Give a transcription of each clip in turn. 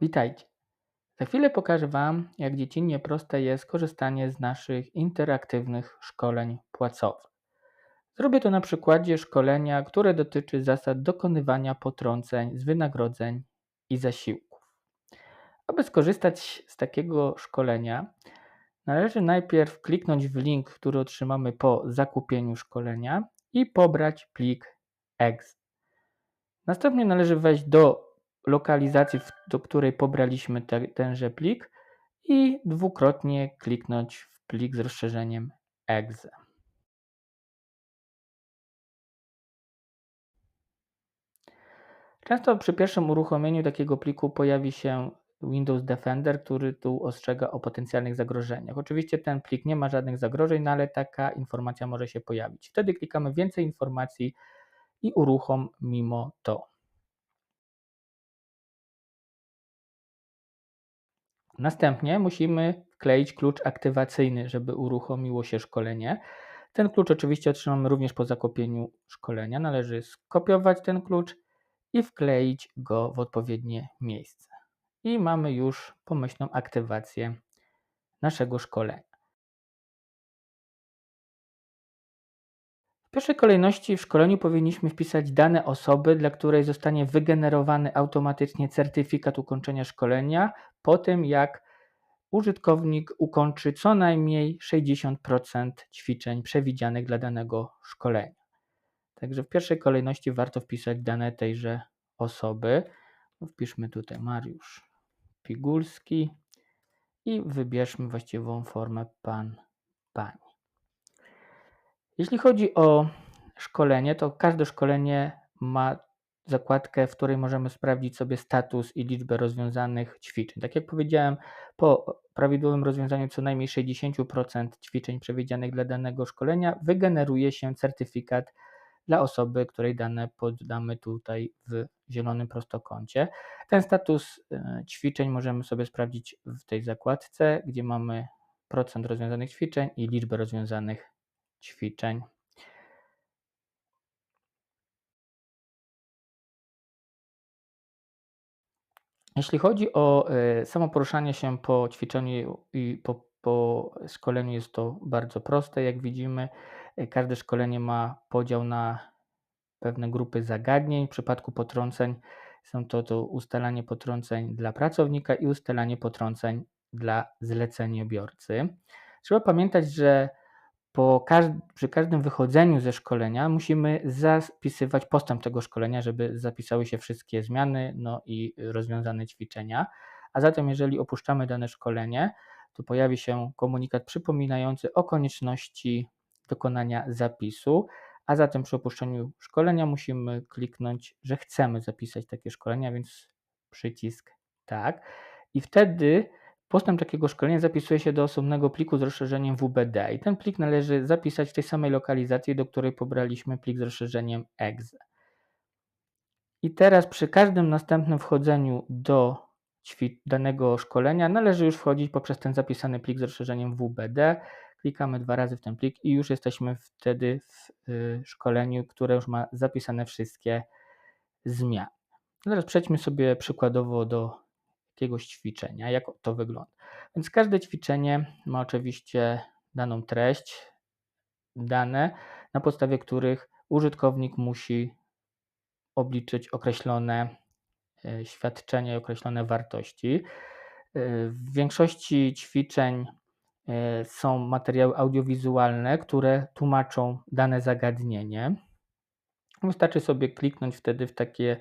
Witajcie. Za chwilę pokażę Wam, jak dziecinnie proste jest korzystanie z naszych interaktywnych szkoleń płacowych. Zrobię to na przykładzie szkolenia, które dotyczy zasad dokonywania potrąceń z wynagrodzeń i zasiłków. Aby skorzystać z takiego szkolenia, należy najpierw kliknąć w link, który otrzymamy po zakupieniu szkolenia i pobrać plik exe. Następnie należy wejść do lokalizacji, do której pobraliśmy te, tenże plik i dwukrotnie kliknąć w plik z rozszerzeniem exe. Często przy pierwszym uruchomieniu takiego pliku pojawi się Windows Defender, który tu ostrzega o potencjalnych zagrożeniach. Oczywiście ten plik nie ma żadnych zagrożeń, no ale taka informacja może się pojawić. Wtedy klikamy więcej informacji i uruchom mimo to. Następnie musimy wkleić klucz aktywacyjny, żeby uruchomiło się szkolenie. Ten klucz oczywiście otrzymamy również po zakupieniu szkolenia. Należy skopiować ten klucz i wkleić go w odpowiednie miejsce. I mamy już pomyślną aktywację naszego szkolenia. W pierwszej kolejności w szkoleniu powinniśmy wpisać dane osoby, dla której zostanie wygenerowany automatycznie certyfikat ukończenia szkolenia po tym, jak użytkownik ukończy co najmniej 60% ćwiczeń przewidzianych dla danego szkolenia. Także w pierwszej kolejności warto wpisać dane tejże osoby. No, wpiszmy tutaj Mariusz Pigulski i wybierzmy właściwą formę pan, pani. Jeśli chodzi o szkolenie, to każde szkolenie ma zakładkę, w której możemy sprawdzić sobie status i liczbę rozwiązanych ćwiczeń. Tak jak powiedziałem, po prawidłowym rozwiązaniu co najmniej 60% ćwiczeń przewidzianych dla danego szkolenia wygeneruje się certyfikat dla osoby, której dane poddamy tutaj w zielonym prostokącie. Ten status e, ćwiczeń możemy sobie sprawdzić w tej zakładce, gdzie mamy procent rozwiązanych ćwiczeń i liczbę rozwiązanych ćwiczeń. Jeśli chodzi o e, samo poruszanie się po ćwiczeniu i po, po szkoleniu, jest to bardzo proste. Jak widzimy, e, każde szkolenie ma podział na pewne grupy zagadnień. W przypadku potrąceń są to, to ustalanie potrąceń dla pracownika i ustalanie potrąceń dla zleceniobiorcy. Trzeba pamiętać, że po przy każdym wychodzeniu ze szkolenia musimy zapisywać postęp tego szkolenia, żeby zapisały się wszystkie zmiany no i rozwiązane ćwiczenia. A zatem, jeżeli opuszczamy dane szkolenie, to pojawi się komunikat przypominający o konieczności dokonania zapisu. A zatem przy opuszczeniu szkolenia musimy kliknąć, że chcemy zapisać takie szkolenia, więc przycisk tak. I wtedy Postęp takiego szkolenia zapisuje się do osobnego pliku z rozszerzeniem WBD i ten plik należy zapisać w tej samej lokalizacji, do której pobraliśmy plik z rozszerzeniem exe. I teraz przy każdym następnym wchodzeniu do danego szkolenia należy już wchodzić poprzez ten zapisany plik z rozszerzeniem WBD. Klikamy dwa razy w ten plik i już jesteśmy wtedy w y, szkoleniu, które już ma zapisane wszystkie zmiany. Teraz przejdźmy sobie przykładowo do jakiegoś ćwiczenia, jak to wygląda. Więc każde ćwiczenie ma oczywiście daną treść, dane, na podstawie których użytkownik musi obliczyć określone e, świadczenia i określone wartości. E, w większości ćwiczeń e, są materiały audiowizualne, które tłumaczą dane zagadnienie. Wystarczy sobie kliknąć wtedy w takie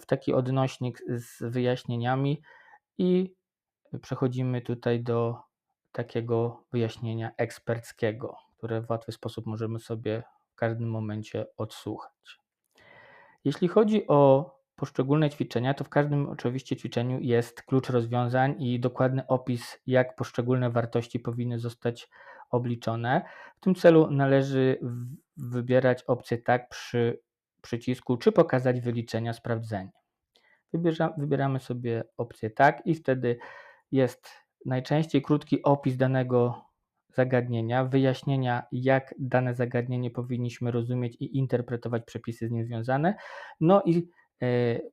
w taki odnośnik z wyjaśnieniami i przechodzimy tutaj do takiego wyjaśnienia eksperckiego, które w łatwy sposób możemy sobie w każdym momencie odsłuchać. Jeśli chodzi o poszczególne ćwiczenia, to w każdym oczywiście ćwiczeniu jest klucz rozwiązań i dokładny opis, jak poszczególne wartości powinny zostać obliczone. W tym celu należy wybierać opcję tak przy przycisku, czy pokazać wyliczenia sprawdzenia. Wybierza, wybieramy sobie opcję tak i wtedy jest najczęściej krótki opis danego zagadnienia, wyjaśnienia, jak dane zagadnienie powinniśmy rozumieć i interpretować przepisy z nim związane, no i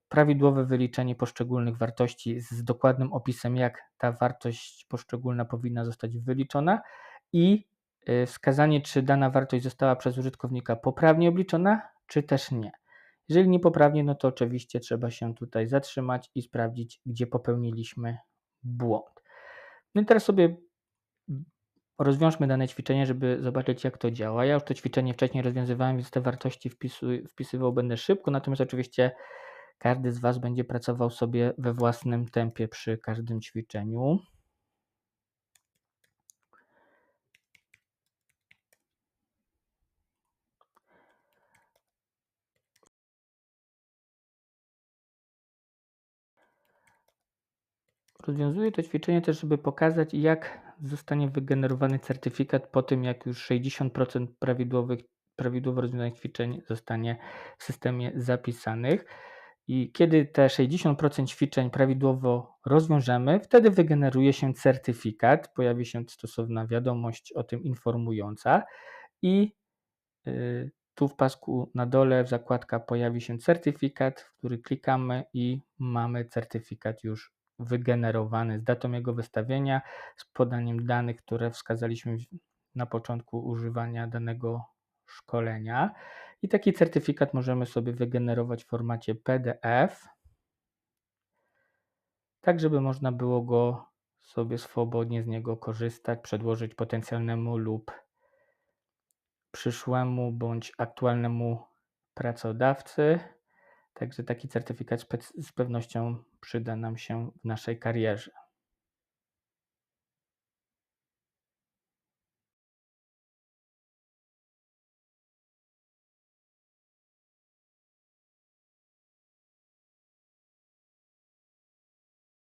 prawidłowe wyliczenie poszczególnych wartości z dokładnym opisem, jak ta wartość poszczególna powinna zostać wyliczona i wskazanie, czy dana wartość została przez użytkownika poprawnie obliczona, czy też nie. Jeżeli niepoprawnie, no to oczywiście trzeba się tutaj zatrzymać i sprawdzić, gdzie popełniliśmy błąd. No i teraz sobie rozwiążmy dane ćwiczenie, żeby zobaczyć, jak to działa. Ja już to ćwiczenie wcześniej rozwiązywałem, więc te wartości wpisu, wpisywał będę szybko, natomiast oczywiście każdy z Was będzie pracował sobie we własnym tempie przy każdym ćwiczeniu. Rozwiązuję to ćwiczenie też, żeby pokazać, jak zostanie wygenerowany certyfikat po tym, jak już 60% prawidłowych, prawidłowo rozwiązanych ćwiczeń zostanie w systemie zapisanych. I kiedy te 60% ćwiczeń prawidłowo rozwiążemy, wtedy wygeneruje się certyfikat, pojawi się stosowna wiadomość o tym informująca i yy, tu w pasku na dole w zakładka pojawi się certyfikat, w który klikamy i mamy certyfikat już wygenerowany z datą jego wystawienia, z podaniem danych, które wskazaliśmy na początku używania danego szkolenia. I taki certyfikat możemy sobie wygenerować w formacie PDF, tak żeby można było go sobie swobodnie z niego korzystać, przedłożyć potencjalnemu lub przyszłemu bądź aktualnemu pracodawcy. Także taki certyfikat z pewnością przyda nam się w naszej karierze.